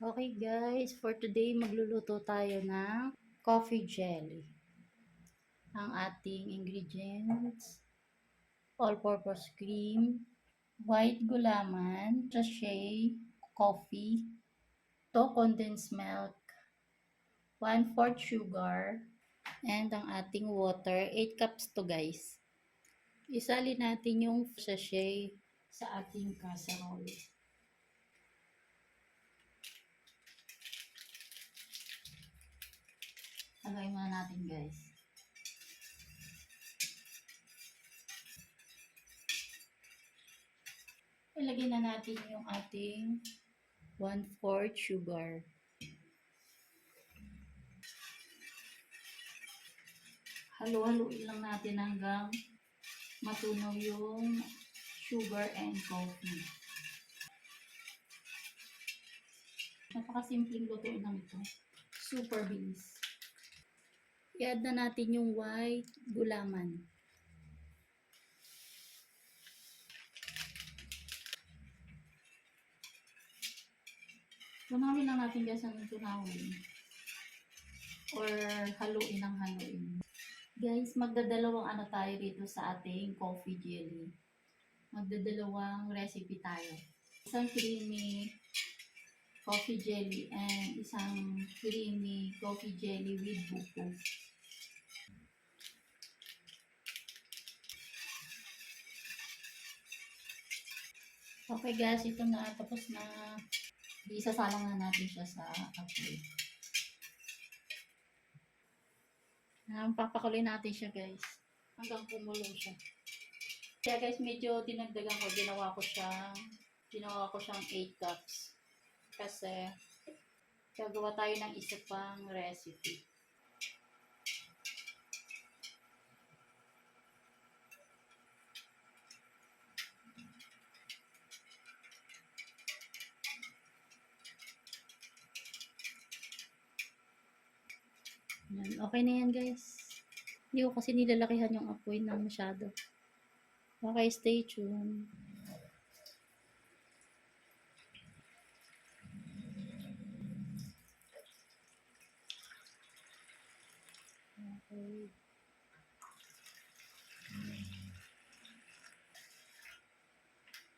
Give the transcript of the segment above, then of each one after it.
Okay guys, for today magluluto tayo ng coffee jelly. Ang ating ingredients, all-purpose cream, white gulaman, sachet, coffee, to condensed milk, 1 4 sugar, and ang ating water, 8 cups to guys. Isali natin yung sachet sa ating casserole. Lagay muna natin guys. Ilagay na natin yung ating 1/4 sugar. Halo-haluin lang natin hanggang matunaw yung sugar and coffee. Napakasimpleng lutuin lang ito. Super bilis. I-add na natin yung white gulaman. Tunawin lang natin guys ang tunawin. Or haluin ng haluin. Guys, magdadalawang ano tayo dito sa ating coffee jelly. Magdadalawang recipe tayo. Isang creamy coffee jelly and isang creamy coffee jelly with buko. Okay guys, ito na. Tapos na. Isasalang na natin siya sa apoy. Um, papakuloy natin siya guys. Hanggang kumulo siya. Kaya guys, medyo dinagdagan ko. Ginawa ko siyang ginawa ko siyang 8 cups. Kasi gagawa tayo ng isa pang recipe. Okay na yan guys. Hindi ko kasi nilalakihan yung apoy na masyado. Okay, stay tuned. Okay.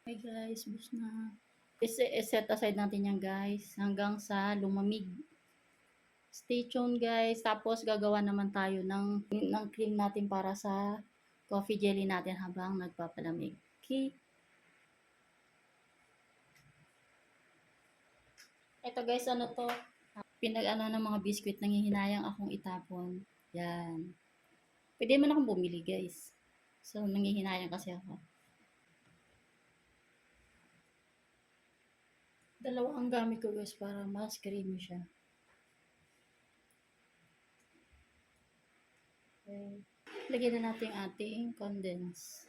Okay guys, bus na. Is- set aside natin yan guys hanggang sa lumamig. Stay tuned guys. Tapos gagawa naman tayo ng, ng cream natin para sa coffee jelly natin habang nagpapalamig. Okay? Ito guys, ano to? Pinag-ano ng mga biscuit, nangihinayang akong itapon. Yan. Pwede man akong bumili guys. So, nangihinayang kasi ako. Dalawa ang gamit ko guys para mas creamy siya. Okay. Lagyan na natin ating condense.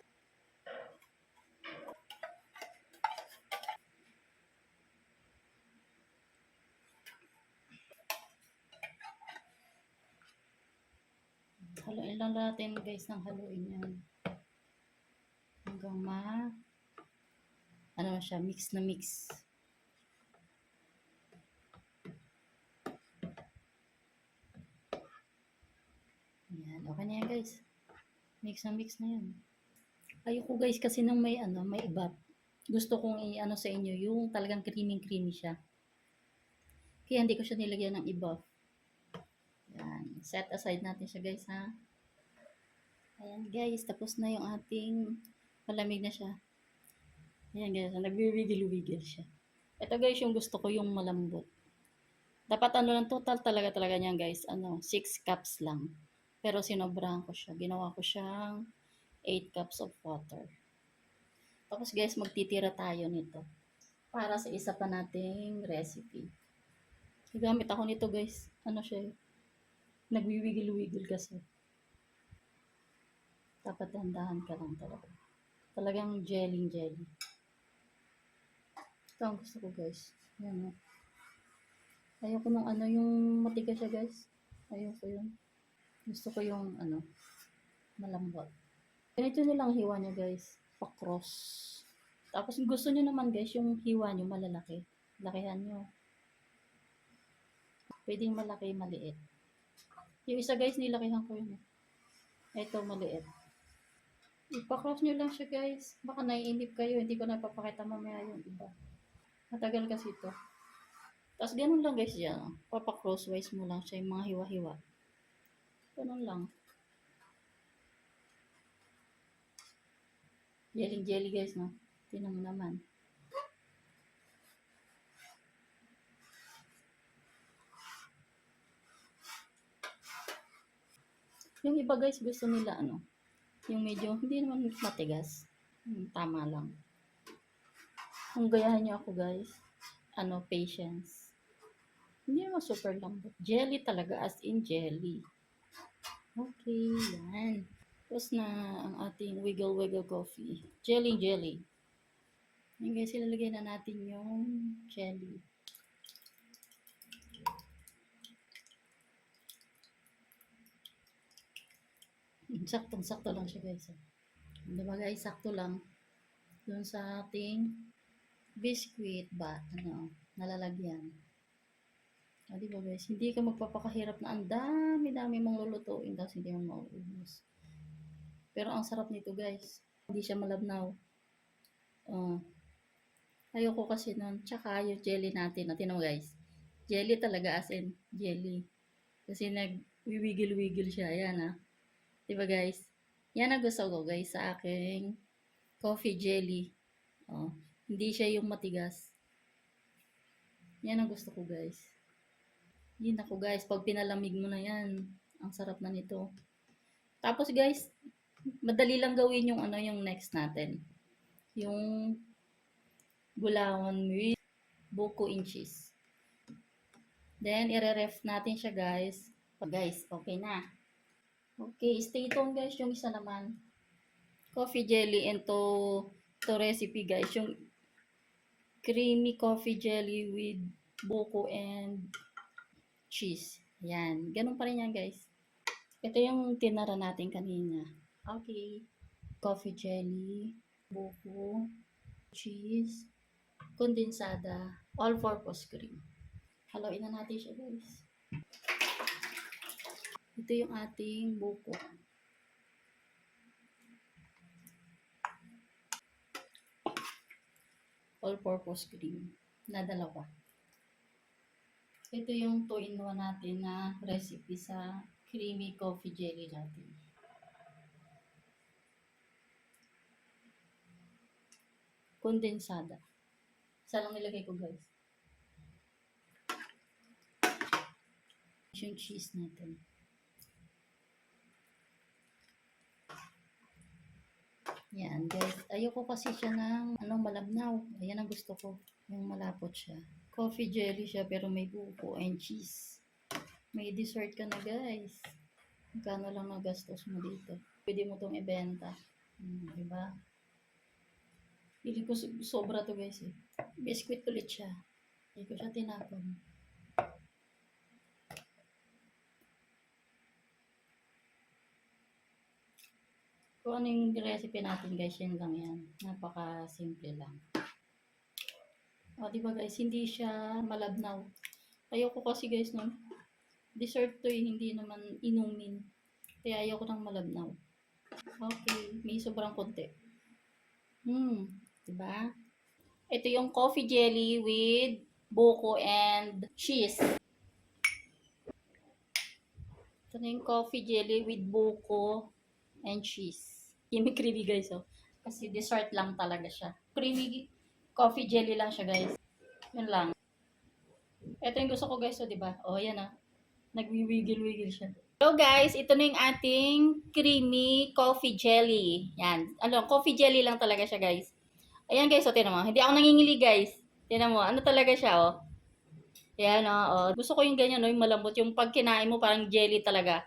Haluin lang natin guys ng haluin yan. Hanggang ma ano siya, mix na mix. Yan, okay na yan guys. Mix na mix na yan. Ayoko guys kasi nang may ano, may iba. Gusto kong i-ano sa inyo yung talagang creamy creamy siya. Kaya hindi ko siya nilagyan ng iba. Yan, set aside natin siya guys ha. Ayan guys, tapos na yung ating malamig na siya. Ayan guys, nagwiwigil-wigil siya. Ito guys, yung gusto ko yung malambot. Dapat ano lang, total talaga talaga niyan guys, ano, 6 cups lang. Pero sinobrahan ko siya. Ginawa ko siyang 8 cups of water. Tapos guys, magtitira tayo nito. Para sa isa pa nating recipe. Gamit ako nito guys. Ano siya eh. Nagwiwigil-wigil kasi. Dapat dandahan ka lang talaga. Talagang jelly-jelly. Ito ang gusto ko guys. Yan o. Ayoko nung ano yung matigas siya guys. Ayoko yun. Gusto ko yung ano, malambot. Ganito nyo lang hiwa nyo guys. Pa-cross. Tapos gusto nyo naman guys, yung hiwa nyo malalaki. Lakihan nyo. Pwedeng malaki, maliit. Yung isa guys, nilakihan ko yun. Ito, maliit. Ipa-cross nyo lang siya guys. Baka naiinip kayo, hindi ko napapakita mamaya yung iba. Matagal kasi ito. Tapos ganun lang guys yan. Papa-crosswise mo lang siya, yung mga hiwa-hiwa. Ganun lang. Jelly jelly guys, no? Tinan mo naman. Yung iba guys, gusto nila ano, yung medyo, hindi naman matigas. Hmm, tama lang. Kung gayahan nyo ako guys, ano, patience. Hindi naman super lambot. Jelly talaga, as in jelly. Okay, yan. Tapos na ang ating wiggle wiggle coffee. Jelly jelly. Yan guys, ilalagay na natin yung jelly. Saktong-sakto lang siya guys. oh. Diba guys, sakto lang. Dun sa ating biscuit ba, ano, nalalagyan. O, diba guys, hindi ka magpapakahirap na ang dami-dami mong lulutuin tapos hindi mo mauubos. Pero ang sarap nito guys. Hindi siya malabnaw. Oh. Ayoko kasi nun. Tsaka yung jelly natin. Natin mo guys. Jelly talaga as in jelly. Kasi nag-wiggle-wiggle siya. Ayan ah. Diba guys? Yan ang gusto ko guys sa aking coffee jelly. Oh. Hindi siya yung matigas. Yan ang gusto ko guys. Yun ako guys. Pag pinalamig mo na yan. Ang sarap na nito. Tapos guys, madali lang gawin yung ano yung next natin. Yung bulawan with buko inches. Then, ire-ref natin siya guys. Guys, okay na. Okay, stay tuned guys. Yung isa naman. Coffee jelly and to, to recipe guys. Yung creamy coffee jelly with buko and cheese. Yan. Ganun pa rin yan guys. Ito yung tinara natin kanina. Okay. Coffee jelly, buko, cheese, kondensada, all-purpose cream. Haluin na natin siya guys. Ito yung ating buko. All-purpose cream na dalawa. Ito yung 2-in-1 natin na recipe sa creamy coffee jelly natin. Kondensada. Isa lang nilagay ko guys. Yung cheese natin. Yan guys. Ayoko kasi siya ng ano, malabnaw. Ayan ang gusto ko. Yung malapot siya. Coffee jelly siya pero may buko and cheese. May dessert ka na guys. Magkano lang nagastos mo dito. Pwede mo tong ibenta. Hmm, diba? Hindi ko so- sobra to guys eh. Biscuit ulit siya. Hindi ko siya tinapon. Kung ano yung recipe natin guys, yun lang yan. Napaka-simple lang. O, di ba guys, hindi siya malabnaw. Ayoko kasi guys, no? Dessert to eh, hindi naman inumin. Kaya ayoko ng malabnaw. Okay, may sobrang konti. Hmm, di ba? Ito yung coffee jelly with buko and cheese. Ito na yung coffee jelly with buko and cheese. Creamy creamy guys, oh. Kasi dessert lang talaga siya. Creamy coffee jelly lang siya guys. Yun lang. Ito yung gusto ko guys, oh, di ba? Oh, yan ah. Nagwiwigil-wigil siya. So guys, ito na yung ating creamy coffee jelly. Yan. Ano, coffee jelly lang talaga siya guys. Ayan guys, oh, tinan mo. Hindi ako nangingili guys. Tinan mo, ano talaga siya, oh. Yan, oh, oh. Gusto ko yung ganyan, no, yung malambot. Yung pag kinain mo, parang jelly talaga.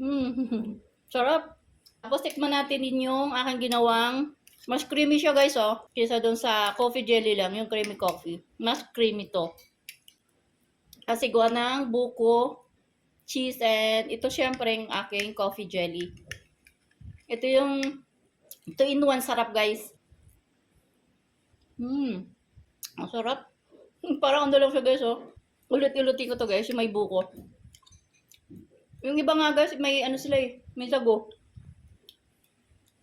Hmm, sarap. Tapos tikman natin din yung aking ginawang mas creamy siya guys oh. Kaysa doon sa coffee jelly lang, yung creamy coffee. Mas creamy to. Kasi gawa ng buko, cheese, and ito syempre yung aking coffee jelly. Ito yung, ito in one sarap guys. Hmm, ang sarap. Parang ano lang siya guys oh. Ulit-ulitin ko to guys, yung may buko. Yung iba nga guys, may ano sila eh, may sago.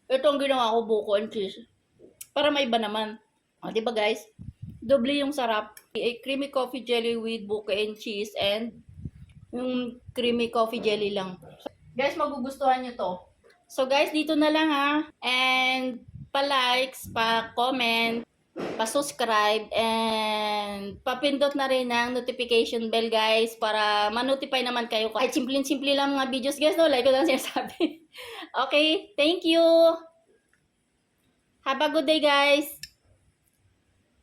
Ito ang ginawa ko, buko and cheese. Para may iba naman. O, di ba guys? Doble yung sarap. A creamy coffee jelly with buko and cheese and yung creamy coffee jelly lang. Guys, magugustuhan nyo to. So guys, dito na lang ha. And pa-likes, pa-comment, pa-subscribe, and papindot na rin ng notification bell guys para ma-notify naman kayo. Kahit simple-simple lang mga videos guys, no? Like ko lang sinasabi. okay, thank you! Have a good day guys!